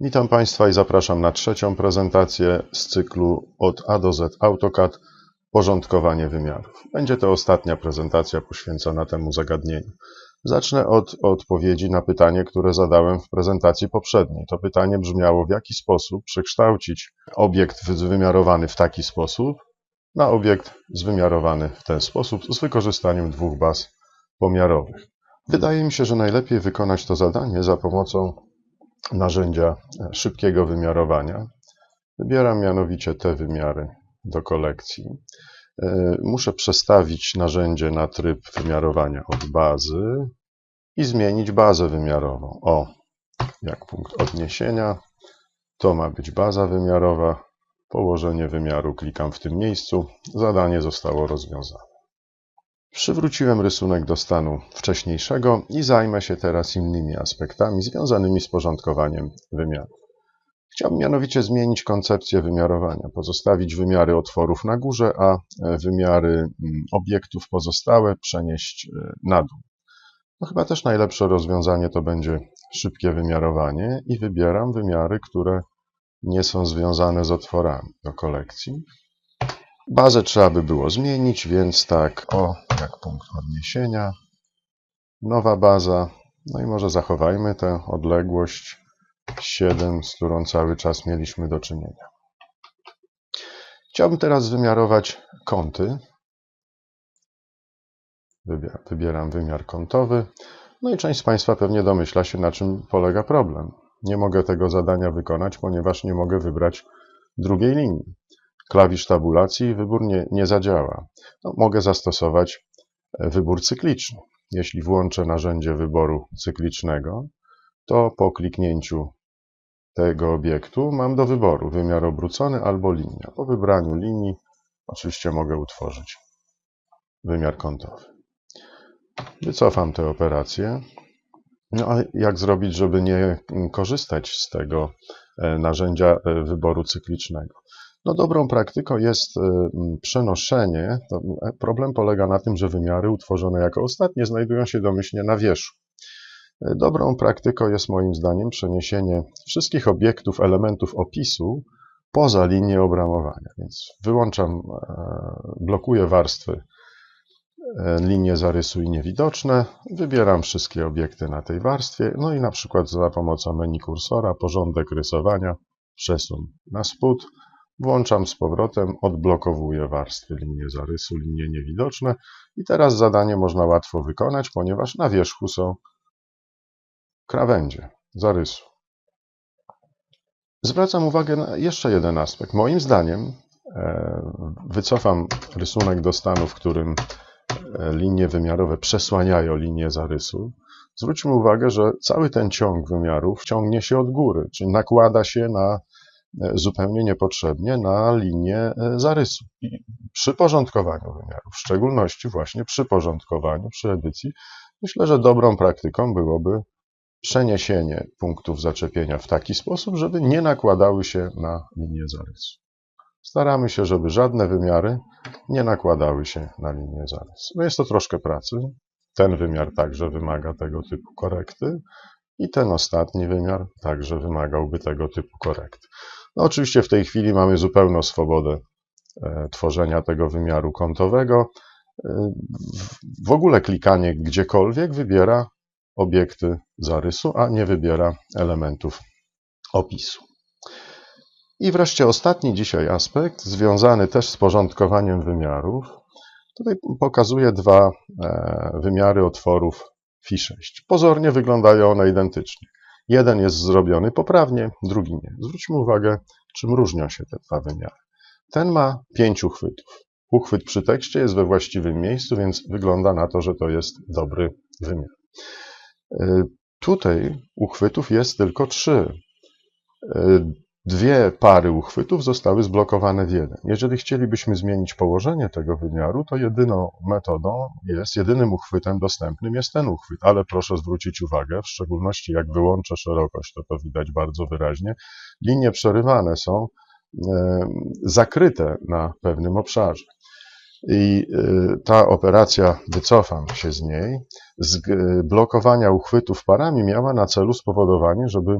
Witam Państwa i zapraszam na trzecią prezentację z cyklu od A do Z AutoCAD porządkowanie wymiarów. Będzie to ostatnia prezentacja poświęcona temu zagadnieniu. Zacznę od odpowiedzi na pytanie, które zadałem w prezentacji poprzedniej. To pytanie brzmiało, w jaki sposób przekształcić obiekt wymiarowany w taki sposób na obiekt zwymiarowany w ten sposób z wykorzystaniem dwóch baz pomiarowych. Wydaje mi się, że najlepiej wykonać to zadanie za pomocą narzędzia szybkiego wymiarowania. Wybieram mianowicie te wymiary do kolekcji. Muszę przestawić narzędzie na tryb wymiarowania od bazy i zmienić bazę wymiarową. O, jak punkt odniesienia. To ma być baza wymiarowa. Położenie wymiaru klikam w tym miejscu. Zadanie zostało rozwiązane. Przywróciłem rysunek do stanu wcześniejszego i zajmę się teraz innymi aspektami związanymi z porządkowaniem wymiarów. Chciałbym mianowicie zmienić koncepcję wymiarowania, pozostawić wymiary otworów na górze, a wymiary obiektów pozostałe przenieść na dół. No chyba też najlepsze rozwiązanie to będzie szybkie wymiarowanie i wybieram wymiary, które nie są związane z otworami do kolekcji. Bazę trzeba by było zmienić, więc tak, o, jak punkt odniesienia, nowa baza, no i może zachowajmy tę odległość 7, z którą cały czas mieliśmy do czynienia. Chciałbym teraz wymiarować kąty. Wybieram wymiar kątowy. No i część z Państwa pewnie domyśla się, na czym polega problem. Nie mogę tego zadania wykonać, ponieważ nie mogę wybrać drugiej linii klawisz tabulacji wybór nie, nie zadziała. No, mogę zastosować e, wybór cykliczny. Jeśli włączę narzędzie wyboru cyklicznego, to po kliknięciu tego obiektu mam do wyboru wymiar obrócony albo linia. Po wybraniu linii oczywiście mogę utworzyć wymiar kątowy. Wycofam tę operację. No a jak zrobić, żeby nie korzystać z tego e, narzędzia e, wyboru cyklicznego? No dobrą praktyką jest y, przenoszenie. E, problem polega na tym, że wymiary utworzone jako ostatnie znajdują się domyślnie na wierzchu. E, dobrą praktyką jest moim zdaniem przeniesienie wszystkich obiektów, elementów opisu poza linię obramowania. Więc wyłączam, e, blokuję warstwy linie zarysu i niewidoczne, wybieram wszystkie obiekty na tej warstwie, no i na przykład za pomocą menu kursora porządek rysowania przesun na spód, Włączam z powrotem, odblokowuję warstwy, linie zarysu, linie niewidoczne i teraz zadanie można łatwo wykonać, ponieważ na wierzchu są krawędzie zarysu. Zwracam uwagę na jeszcze jeden aspekt. Moim zdaniem e, wycofam rysunek do stanu, w którym e, linie wymiarowe przesłaniają linię zarysu. Zwróćmy uwagę, że cały ten ciąg wymiarów ciągnie się od góry, czyli nakłada się na zupełnie niepotrzebnie na linię e, zarysu. I przy porządkowaniu wymiarów, w szczególności właśnie przy porządkowaniu, przy edycji, myślę, że dobrą praktyką byłoby przeniesienie punktów zaczepienia w taki sposób, żeby nie nakładały się na linię zarysu. Staramy się, żeby żadne wymiary nie nakładały się na linię zarysu. No jest to troszkę pracy. Ten wymiar także wymaga tego typu korekty i ten ostatni wymiar także wymagałby tego typu korekty. No oczywiście w tej chwili mamy zupełną swobodę e, tworzenia tego wymiaru kątowego. E, w ogóle klikanie gdziekolwiek wybiera obiekty zarysu, a nie wybiera elementów opisu. I wreszcie ostatni dzisiaj aspekt, związany też z porządkowaniem wymiarów. Tutaj pokazuję dwa e, wymiary otworów Fi6. Pozornie wyglądają one identycznie. Jeden jest zrobiony poprawnie, drugi nie. Zwróćmy uwagę, czym różnią się te dwa wymiary. Ten ma pięć uchwytów. Uchwyt przy tekście jest we właściwym miejscu, więc wygląda na to, że to jest dobry wymiar. Y, tutaj uchwytów jest tylko trzy. Y, Dwie pary uchwytów zostały zblokowane w jeden. Jeżeli chcielibyśmy zmienić położenie tego wymiaru, to jedyną metodą jest, jedynym uchwytem dostępnym jest ten uchwyt, ale proszę zwrócić uwagę, w szczególności jak wyłączę szerokość, to to widać bardzo wyraźnie, linie przerywane są zakryte na pewnym obszarze. I e, ta operacja, wycofam się z niej, z blokowania uchwytów parami miała na celu spowodowanie, żeby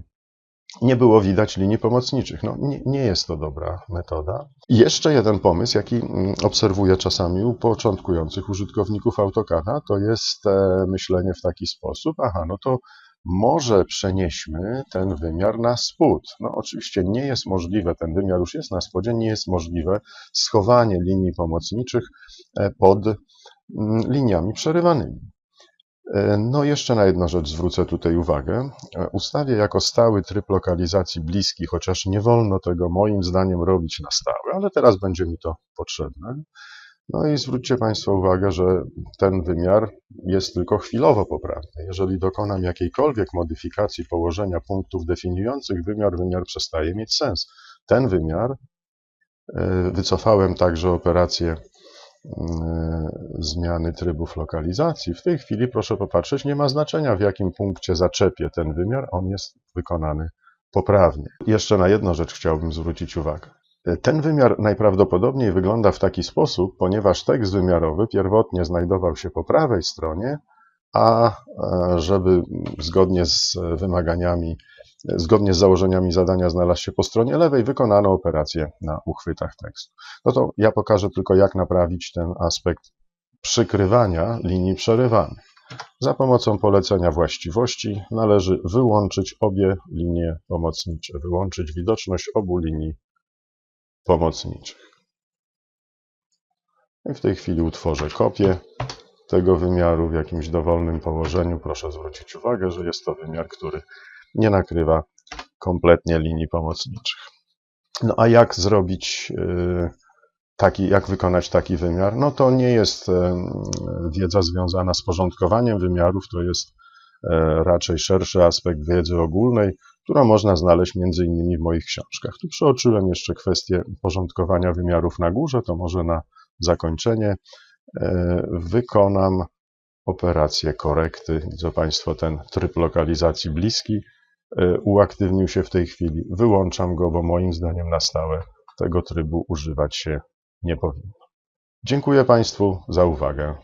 nie było widać linii pomocniczych. No, nie, nie jest to dobra metoda. Jeszcze jeden pomysł, jaki mm, obserwuję czasami u początkujących użytkowników AutoCADa, to jest e, myślenie w taki sposób, aha, no to może przenieśmy ten wymiar na spód. No oczywiście nie jest możliwe, ten wymiar już jest na spodzie, nie jest możliwe schowanie linii pomocniczych e, pod mm, liniami przerywanymi. E, No jeszcze na jedną rzecz zwrócę tutaj uwagę. E, Ustawię jako stały tryb lokalizacji bliski, chociaż nie wolno tego moim zdaniem robić na stałe, ale teraz będzie mi to potrzebne. No i zwróćcie Państwo uwagę, że ten wymiar jest tylko chwilowo poprawny. Jeżeli dokonam jakiejkolwiek modyfikacji położenia punktów definiujących wymiar, wymiar przestaje mieć sens. Ten wymiar, e, wycofałem także operację zmiany trybów lokalizacji. W tej chwili, proszę popatrzeć, nie ma znaczenia w jakim punkcie zaczepię ten wymiar, on jest wykonany poprawnie. Jeszcze na jedną rzecz chciałbym zwrócić uwagę. Ten wymiar najprawdopodobniej wygląda w taki sposób, ponieważ tekst wymiarowy pierwotnie znajdował się po prawej stronie, a e, żeby zgodnie z wymaganiami, zgodnie z założeniami zadania znalazł się po stronie lewej, wykonano operację na uchwytach tekstu. No to ja pokażę tylko, jak naprawić ten aspekt przykrywania linii przerywanych. Za pomocą polecenia właściwości należy wyłączyć obie linie pomocnicze, wyłączyć widoczność obu linii pomocniczych. I w tej chwili utworzę kopię tego wymiaru w jakimś dowolnym położeniu. Proszę zwrócić uwagę, że jest to wymiar, który nie nakrywa kompletnie linii pomocniczych. No a jak zrobić yy, taki, jak wykonać taki wymiar? No to nie jest yy, wiedza związana z porządkowaniem wymiarów, to jest yy, raczej szerszy aspekt wiedzy ogólnej, którą można znaleźć między innymi w moich książkach. Tu przeoczyłem jeszcze kwestię porządkowania wymiarów na górze, to może na zakończenie wykonam operację korekty. Widzą Państwo ten tryb lokalizacji bliski uaktywnił się w tej chwili. Wyłączam go, bo moim zdaniem na stałe tego trybu używać się nie powinno. Dziękuję Państwu za uwagę.